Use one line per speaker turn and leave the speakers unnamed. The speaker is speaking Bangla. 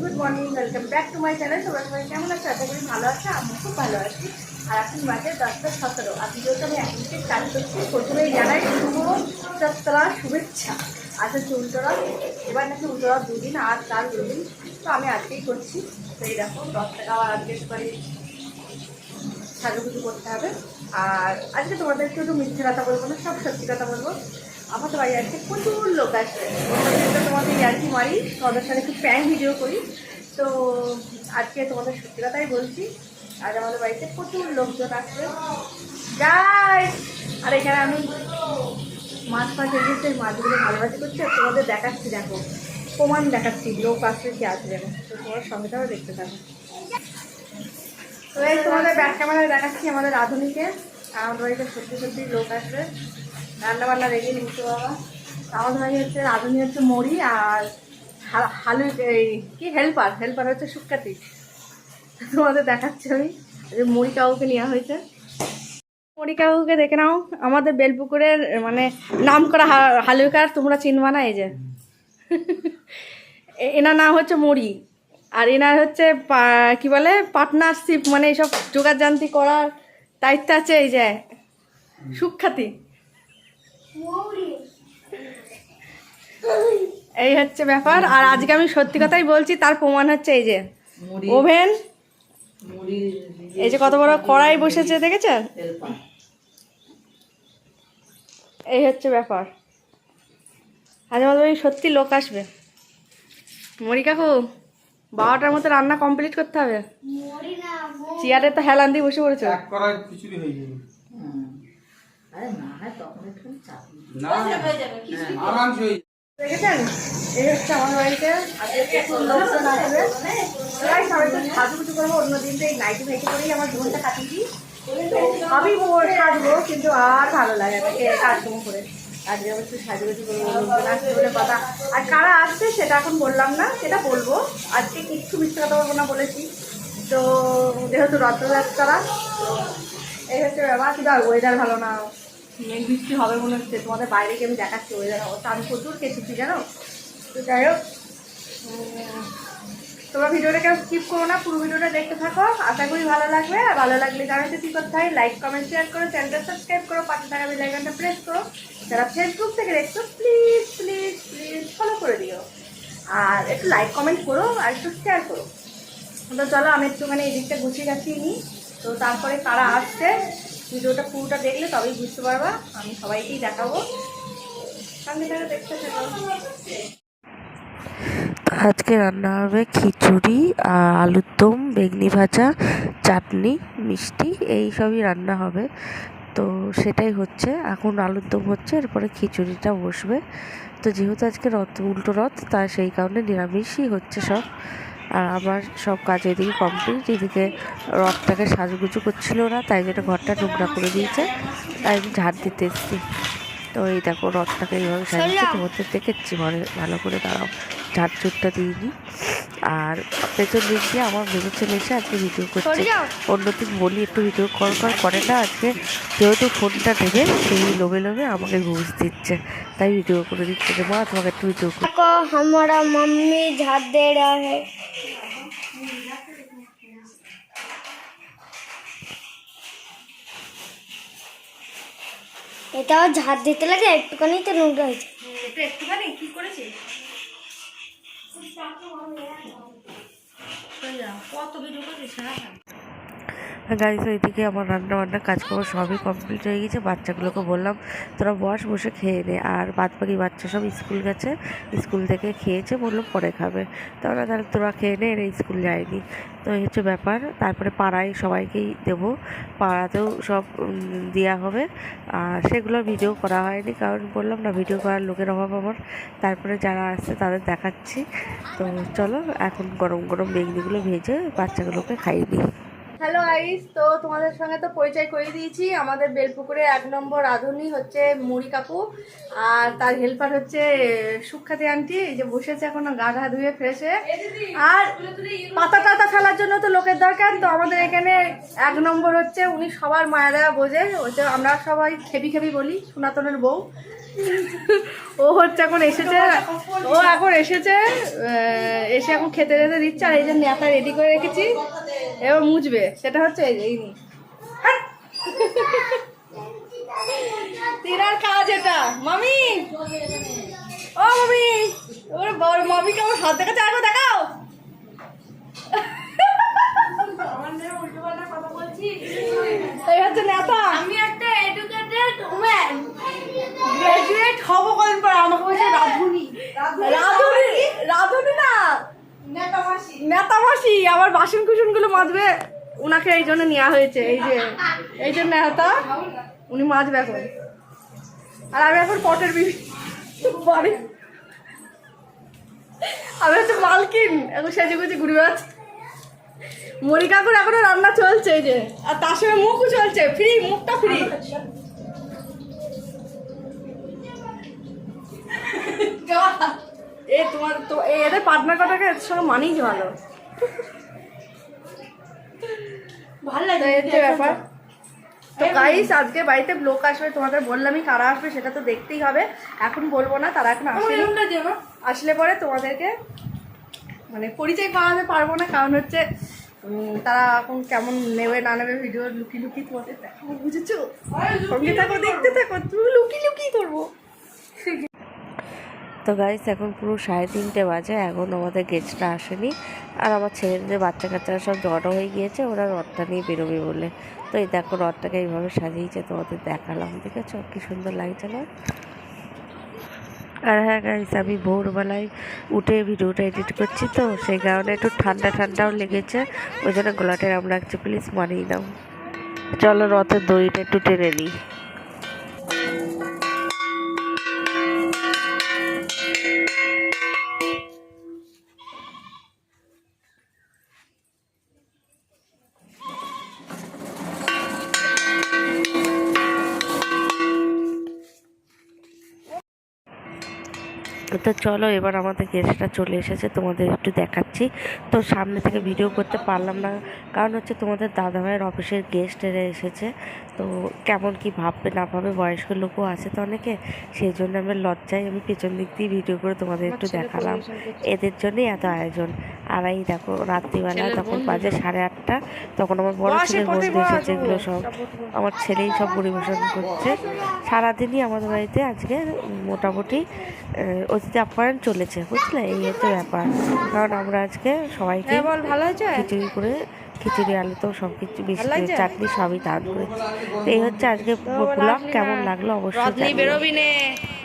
Good morning welcome back to my channel তোমরা সবাই কেমন আছো? আশা করি ভালো আছে আমি খুব ভালো আছি। আর এখন বাজে দশটা সতেরো। আর ভিডিওটা আমি এখন থেকে চালু করছি। প্রথমেই জানাই শুভ সপ্তাহ শুভেচ্ছা। আচ্ছা চুলতরা এবার নাকি উত্তরা দুদিন আর চার দুদিন। তো আমি আজকেই করছি। তো এই দেখো দশ টাকা আবার আজকে সবাই সাজুগুজু করতে হবে। আর আজকে তোমাদেরকে একটু মিথ্যে কথা বলব না, সব সত্যি কথা বলব। আমাদের বাড়ি আজকে প্রচুর লোক আসবে তোমাদের ইয়ার্কি মারি, তোমাদের সাথে একটু প্যান ভিডিও করি। তো আজকে তোমাদের সত্যি কথাই বলছি, আজ আমাদের বাড়িতে প্রচুর লোকজন আসবে যাই! আর এখানে আমি মাছ ফাছ এসেছে মাছগুলো ভালোবাসি করছি আর তোমাদের দেখাচ্ছি, দেখো। প্রমাণ দেখাচ্ছি, লোক আসবে কি আসবে না তো তোমার সঙ্গে সঙ্গে দেখতে থাকো তো এই তোমাদের ব্যাক ক্যামেরায় দেখাচ্ছি আমাদের আধুনিকে আমাদের বাড়িতে সত্যি সত্যি লোক আসবে। রান্না বান্না রেডি নিতে বাবা। আমাদের বাড়ি হচ্ছে, রাঁধুনি হচ্ছে মরি আর হালু এই কি হেল্পার হেল্পার হচ্ছে সুখ্যাতি তোমাদের দেখাচ্ছি আমি। যে মরি কাকুকে নেওয়া হয়েছে। মরি কাকুকে দেখে নাও, আমাদের বেলপুকুরের মানে নাম করা হালুকার তোমরা চিনবা না এই যে। এনার নাম হচ্ছে মরি আর এনার হচ্ছে কি বলে? পার্টনারশিপ মানে এইসব যোগাযান্তি করার দায়িত্ব আছে এই যে। সুখ্যাতি এই হচ্ছে ব্যাপার। আর আজকে আমি সত্যি কথাই বলছি তার প্রমাণ হচ্ছে এই যে ওভেন। এই যে কত বড় কড়াই বসেছে দেখেছেন? এই হচ্ছে ব্যাপার। আজ আমাদের ওই সত্যি লোক আসবে। মরি কাকু বারোটার মতো রান্না কমপ্লিট করতে হবে? চেয়ারে তো হেলান দিয়ে বসে পড়েছো।
হয়ে
না
দেখেছেন? এই হচ্ছে আমার বাড়িতে। লোকজন আসবে প্রায় সবাই তো সাজুগুজু করব, অন্য দিন এই নাইটি ফাইটি করেই আমার জীবনটা কাটিয়ে দিই মোর সাজবো, কিন্তু আর ভালো লাগে কাজকর্ম করে। আজকে আবার একটু সাজুগুজু করব লোকজন আসবে বলে কথা আর কারা আসছে সেটা এখন বললাম না, সেটা বলব। আজকে কিচ্ছু মিথ্যে কথা বলব না বলেছি। তো যেহেতু রথযাত্রা, এই হচ্ছে ব্যাপার। কিন্তু আর ওয়েদার ভালো না। মেঘ বৃষ্টি হবে মনে হচ্ছে। তোমাদের বাইরে গিয়ে আমি দেখাচ্ছি ওয়েদার অবস্থা। আমি প্রচুর কেটেছি জানো? তো যাই হোক তোমরা ভিডিওটা কেউ স্কিপ করো না, পুরো ভিডিওটা দেখতে থাকো। আশা করি ভালো লাগবে। আর ভালো লাগলে জানাতে কী করতে হয় লাইক কমেন্ট শেয়ার করো চ্যানেলটা সাবস্ক্রাইব করো, পাশে থাকা বেল আইকনটা প্রেস করো। যারা ফেসবুক থেকে দেখছ প্লিজ প্লিজ প্লিজ ফলো করে দিও। আর একটু লাইক কমেন্ট করো, আর একটু শেয়ার করো। তো চলো, আমি একটুখানি এই দিকটা গুছিয়ে গাছিয়ে নিই তো তারপরে কারা আসছে? ভিডিওটা পুরোটা দেখলে তবেই বুঝতে পারবা। আমি সবাইকেই দেখাবো। সামনে থেকে দেখতে
আজকে রান্না হবে খিচুড়ি আলুর দম বেগনি ভাজা, চাটনি, মিষ্টি, এই সবই রান্না হবে। তো সেটাই হচ্ছে। এখন আলুর দম হচ্ছে, এরপরে খিচুড়িটা বসবে। তো যেহেতু আজকে রথ, উল্টো রথ তাই সেই কারণে নিরামিষই হচ্ছে সব। আর আমার সব কাজ এদিকে কমপ্লিট এদিকে রথটাকে সাজগুজু করছিল না তাই জন্য ঘরটা টুকরা করে দিয়েছে। তাই আমি ঝাড় দিতে এসেছি। তো এই দেখো রথটাকে এইভাবে সাজিয়েছি। তোমাদের দেখেছি ঘরে ভালো করে দাঁড়াও। ঝাড় চুটটা দিইনি। আর পেছন দিক দিয়ে আমার মেয়ে ছেলে এসে আজকে ভিডিও করছে। অন্যদিন বলি একটু ভিডিও কর কর করে না আজকে যেহেতু ফোনটা দেবে সেই লোভে লোভে আমাকে ঘুষ দিচ্ছে। তাই ভিডিও করে দিচ্ছে মা তোমাকে একটু ভিডিও করো
আমার মাম্মি ঝাড় দিয়ে এটাও ঝাড় দিতে লাগে একটুখানি তো নোংরা হয়েছে।
একটুখানি কি করেছি? কত ভিডিও করেছিস
গাড়িতে এদিকে আমার রান্না বান্না কাজকর্ম সবই কমপ্লিট হয়ে গেছে। বাচ্চাগুলোকে বললাম, তোরা বস, বসে খেয়ে নে। আর বাদ বাকি বাচ্চা সব স্কুল গেছে, স্কুল থেকে খেয়েছে, বলল পরে খাবে। তাহলে তাহলে তোরা খেয়ে নে, এরা স্কুল যায়নি। তো এই হচ্ছে ব্যাপার। তারপরে পাড়ায় সবাইকেই দেবো। পাড়াতেও সব দেওয়া হবে। আর সেগুলোর ভিডিও করা হয়নি, কারণ বললাম না, ভিডিও করার লোকের অভাব আমার। তারপরে যারা আসছে তাদের দেখাচ্ছি। তো চলো, এখন গরম গরম বেগনিগুলো ভেজে বাচ্চাগুলোকে খাইয়ে দিই।
হ্যালো আইস তো তোমাদের সঙ্গে তো পরিচয় করে দিয়েছি। আমাদের বেলপুকুরে এক নম্বর রাঁধুনি হচ্ছে মুড়ি কাকু আর তার হেল্পার হচ্ছে সুখ্যাতি আন্টি এই যে বসেছে এখন গা ঘা ধুয়ে ফ্রেশে আর পাতা টাতা ফেলার জন্য তো লোকের দরকার। তো আমাদের এখানে এক নম্বর হচ্ছে উনি সবার মায়া দেওয়া বোঝে। হচ্ছে আমরা সবাই খেবি খেপি বলি সনাতনের বউ। ও হচ্ছে এখন এসেছে। ও এখন এসেছে এসে এখন খেতে যেতে দিচ্ছে। আর এই যে নেতা রেডি করে রেখেছি। এবার মুছবে সেটা হচ্ছে এই নি! তিনার কাজ এটা। মামি! ও মামি! ওরে বড় মামি কেমন হাত দেখাচ্ছে? আগে দেখাও! এই হচ্ছে নেতা।
আমি একটা এডুকেটেড উম্যান
গ্রাজুয়েট হব কদিন পর আমাকে বলছে রাধুনি রাধুনি রাধুনি না নেতা আমার বাসন কুসনগুলো মাজবে। উনাকে এই জন্য নেওয়া হয়েছে এই যে এই যে নেতা উনি মাজবে এখন। আর আমি এখন পটের বাড়ি আমি হচ্ছে মালকিন এখন সেজে গুজে ঘুরে বেড়াচ্ছি। মরি কাকুর এখনও রান্না চলছে এই যে। আর তার সঙ্গে মুখও চলছে ফ্রি মুখটা ফ্রি এ তোমার তো এদের পার্টনার কটাকে এর সঙ্গে মানিয়ে ভালো।
ভালো
তো ব্যাপার? তো। গাইস আজকে বাড়িতে লোক আসবে তোমাদের বললামই কারা আসবে সেটা তো দেখতেই হবে। এখন বলব না তারা এখন আসলে পরে তোমাদেরকে মানে পরিচয় করাতে পারব না কারণ হচ্ছে তারা এখন কেমন নেবে না নেবে ভিডিও লুকি লুকি তোমাদের দেখাবো বুঝেছ? সঙ্গে থাকো দেখতে থাকো তুমি লুকি লুকি করব।
তো গাইস এখন পুরো সাড়ে তিনটে বাজে, এখন আমাদের গেস্টটা আসেনি। আর আমার ছেলেদের বাচ্চা কাচ্চারা সব জড়ো হয়ে গিয়েছে, ওরা রথটা নিয়ে বেরোবে বলে। তো এই দেখো রথটাকে এইভাবে সাজিয়েছে, তোমাদের দেখালাম ঠিক আছে কি সুন্দর লাগছে না? আর হ্যাঁ গাইস আমি ভোরবেলায় উঠে ভিডিওটা এডিট করছি তো, সেই কারণে একটু ঠান্ডা ঠান্ডাও লেগেছে। ওই জন্য গলাটা আমরা রাখছি প্লিজ মানিয়ে দাও চলো রথের দড়িটা একটু টেনে নিই। তো চলো এবার আমাদের গেস্টটা চলে এসেছে তোমাদের একটু দেখাচ্ছি। তো সামনে থেকে ভিডিও করতে পারলাম না কারণ হচ্ছে তোমাদের দাদাভাইয়ের অফিসের গেস্ট এরা এসেছে। তো কেমন কি ভাববে না ভাবে বয়স্ক লোকও আছে তো অনেকে সেই জন্য আমি লজ্জায় আমি পেছন দিক দিয়ে ভিডিও করে তোমাদের একটু দেখালাম। এদের জন্যই এত আয়োজন। আর এই দেখো রাত্রিবেলা তখন বাজে সাড়ে আটটা তখন আমার বড়
বসে
ছেলের বন্ধু এসেছে এগুলো সব আমার ছেলেই সব পরিবেশন করছে। সারাদিনই আমাদের বাড়িতে আজকে মোটামুটি আহ, অতিথি আপ্যায়ন চলেছে বুঝলে? এই হচ্ছে ব্যাপার। কারণ আমরা আজকে সবাইকে
হ্যাঁ
খিচুড়ি করে খিচুড়ি আলু তো সব কিছু বিস্কুট
চাকরি
চাটনি সবই দান করেছি তো এই হচ্ছে আজকে ব্লগ কেমন লাগল? অবশ্যই।
বেরোবি নে।